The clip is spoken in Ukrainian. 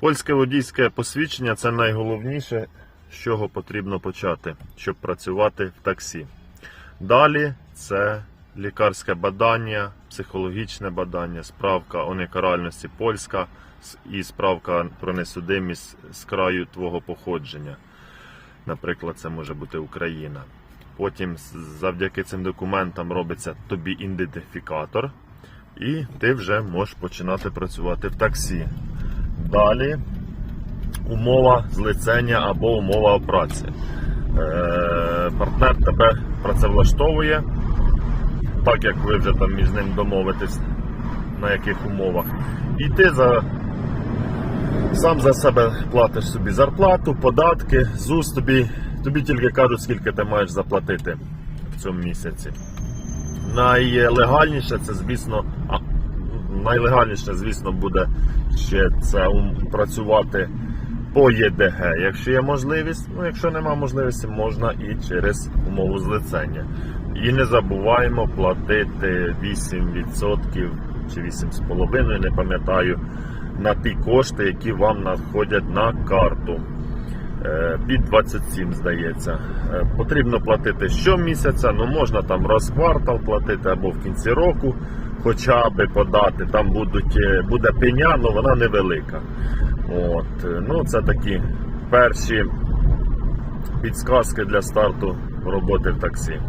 Польське водійське посвідчення це найголовніше, з чого потрібно почати, щоб працювати в таксі. Далі це лікарське бадання, психологічне бадання, справка о некаральності польська і справка про несудимість з краю твого походження. Наприклад, це може бути Україна. Потім завдяки цим документам робиться тобі ідентифікатор, і ти вже можеш починати працювати в таксі. Далі умова злицення або умова праці. Е, партнер тебе працевлаштовує, так як ви вже там між ним домовитесь, на яких умовах. І ти за, сам за себе платиш собі зарплату, податки, ЗУС тобі, тобі тільки кажуть, скільки ти маєш заплатити в цьому місяці. Найлегальніше це, звісно, найлегальніше, звісно, буде ще це працювати по ЄДГ, якщо є можливість. Ну, якщо нема можливості, можна і через умову злицення. І не забуваємо платити 8% чи 8,5%, не пам'ятаю, на ті кошти, які вам надходять на карту. Е, Під 27, здається. Е, Потрібно платити щомісяця, ну можна там раз квартал платити або в кінці року, хоча би подати. Там будуть, е, буде пеня, але вона невелика. От, ну, це такі перші підсказки для старту роботи в таксі.